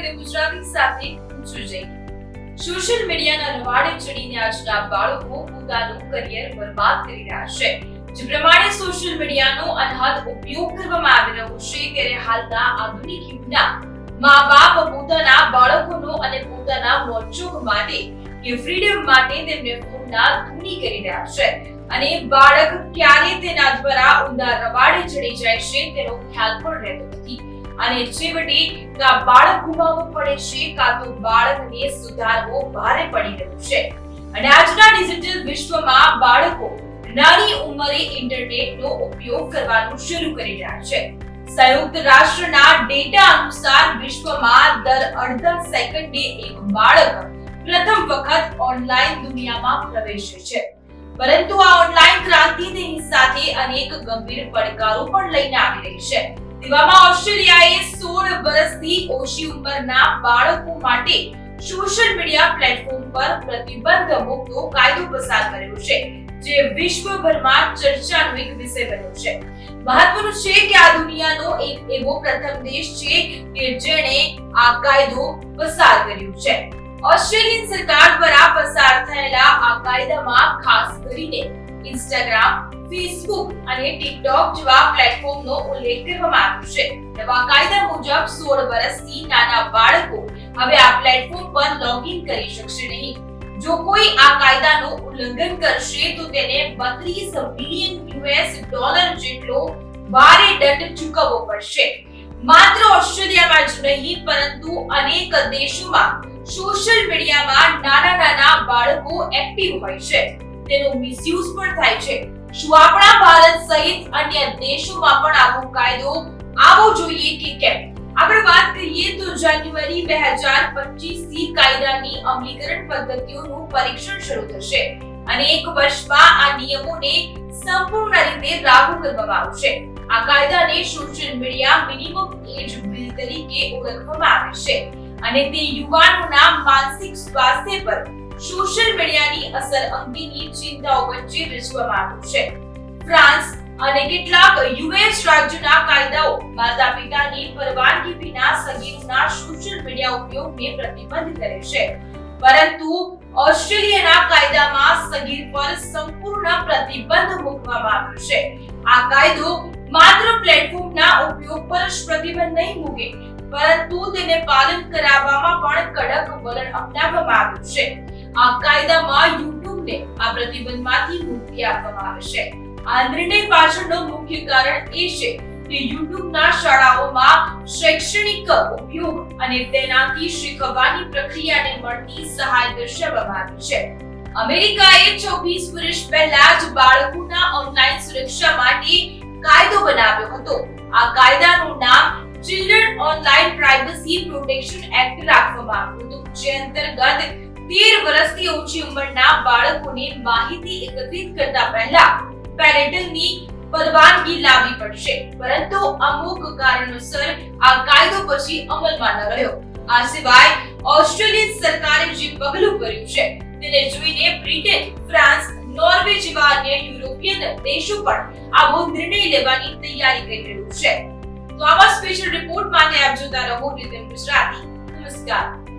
રીતે ગુજરાતી સાથે ઊંચું જઈ. સોશિયલ મીડિયાના રવાડે ચડીને આજના બાળકો પોતાનું કરિયર બરબાદ કરી રહ્યા છે. જે પ્રમાણે સોશિયલ મીડિયાનો અનહદ ઉપયોગ કરવામાં આવી રહ્યો છે, ત્યારે હાલના આધુનિક યુગના મા બાપ પોતાના બાળકોનો અને પોતાના મોજશોખ માટે કે ફ્રીડમ માટે તેમને ફોનના ધૂની કરી રહ્યા છે. અને બાળક ક્યારે તેના દ્વારા ઊંડા રવાડે ચડી જાય છે, તેનો ખ્યાલ પણ રહેતો નથી. અને છેવટે બાળક ગુમાવવું પડે છે, કા તો બાળકને સુધારવો ભારે પડી રહ્યું છે. અને આજના ડિજિટલ વિશ્વમાં બાળકો નાની ઉંમરે ઇન્ટરનેટનો ઉપયોગ કરવાનું શરૂ કરી રહ્યા છે. સંયુક્ત રાષ્ટ્રના ડેટા અનુસાર વિશ્વમાં દર અડધા સેકન્ડે એક બાળક પ્રથમ વખત ઓનલાઈન દુનિયામાં પ્રવેશે છે. પરંતુ આ ઓનલાઈન ક્રાંતિની સાથે અનેક ગંભીર પડકારો પણ લઈને આવી રહી છે. તેવામાં ઓસ્ટ્રેલિયાએ સોળ વર્ષથી ઓછી ઉંમરના બાળકો માટે સોશિયલ મીડિયા પ્લેટફોર્મ પર પ્રતિબંધ મૂકતો કાયદો પસાર કર્યો છે, જે વિશ્વભરમાં ચર્ચાનો એક વિષય બન્યો છે. મહત્વનું છે કે આ દુનિયાનો એક એવો પ્રથમ દેશ છે કે જેણે આ કાયદો પસાર કર્યો છે. ઓસ્ટ્રેલિયન સરકાર દ્વારા પસાર થયેલા આ કાયદામાં ખાસ કરીને ઇન્સ્ટાગ્રામ ફેસબુક અને ટિકટોક જેવા પ્લેટફોર્મનો ઉલ્લેખ કરવામાં આવ્યો છે. નવા કાયદા મુજબ 16 વર્ષથી નાના બાળકો હવે આ પ્લેટફોર્મ પર લોગિન કરી શકશે નહીં. જો કોઈ આ કાયદાનું ઉલ્લંઘન કરશે, તો તેને 32 બિલિયન યુએસ ડોલર જેટલો ભારે દંડ ચૂકવવો પડશે. માત્ર ઓસ્ટ્રેલિયામાં જ નહીં, પરંતુ અનેક દેશોમાં સોશિયલ મીડિયામાં નાના નાના બાળકો એક્ટિવ હોય છે. તેનો મિસયુઝ પણ થાય છે. શું આપણા ભારત સહિત અન્ય દેશોમાં પણ આવો કાયદો આવો જોઈએ કે કેમ? આપણે વાત કરીએ તો જાન્યુઆરી બે હજાર પચીસથી કાયદાની અમલીકરણ પદ્ધતિઓનું પરીક્ષણ શરૂ થશે અને એક વર્ષમાં આ નિયમોને સંપૂર્ણ રીતે લાગુ કરવામાં આવશે. આ કાયદાને social media minimum age bill તરીકે ઓળખવામાં આવે છે અને તે યુવાનોના માનસિક સ્વાસ્થ્ય પર સોશિયલ મીડિયાની અસર અંગેની ચિંતાઓ વચ્ચે રચવામાં આવ્યું છે. ફ્રાન્સ અને કેટલાક યુએસ રાજ્યોના કાયદાઓ માતા પિતાની પરવાનગી વિના સગીરના સોશિયલ મીડિયા ઉપયોગને પ્રતિબંધ કરે છે. પરંતુ ઓસ્ટ્રેલિયાના કાયદામાં સગીર પર સંપૂર્ણ પ્રતિબંધ મૂકવામાં આવ્યો છે. આ કાયદો માત્ર પ્લેટફોર્મના ઉપયોગ પર જ પ્રતિબંધ નહીં મૂકે, પરંતુ તેને પાલન કરાવવામાં પણ કડક વલણ અપનાવવામાં આવ્યું છે. આ કાયદામાં યુટ્યુબને આ પ્રતિબંધમાંથી મુક્તિ આપવામાં આવે આ નિર્ણય પાછળનો મુખ્ય કારણ એ છે કે યુટ્યુબના શાળાઓમાં શૈક્ષણિક ઉપયોગ અને તેનાથી શીખવાની પ્રક્રિયાને મળતી સહાય દર્શાવવામાં આવી છે. અમેરિકાએ 26 વર્ષ પહેલા જ બાળકોના ઓનલાઈન સુરક્ષા માટે કાયદો બનાવ્યો હતો. આ કાયદાનું નામ children online privacy protection act રાખવામાં આવ્યું હતું, જે અંતર્ગત તેર વર્ષથી ઓછી ઉંમરના બાળકોને માહિતી એકત્રિત કરતા પહેલા પેરેન્ટલની પરવાનગી લાવવી પડશે. પરંતુ અમુક કારણોસર આ કાયદો પછી અમલમાં ન રહ્યો. આ સિવાય ઓસ્ટ્રેલિયન સરકારે જે પગલું ભર્યું છે, તેને જોઈને બ્રિટન, ફ્રાન્સ, નોર્વે જેવા અન્ય યુરોપિયન દેશો પણ આવો નિર્ણય લેવાની તૈયારી કરી રહ્યું છે. તો આવા સ્પેશિયલ રિપોર્ટ માટે આપ જોતા રહો રીતમ ગુજરાતી. નમસ્કાર.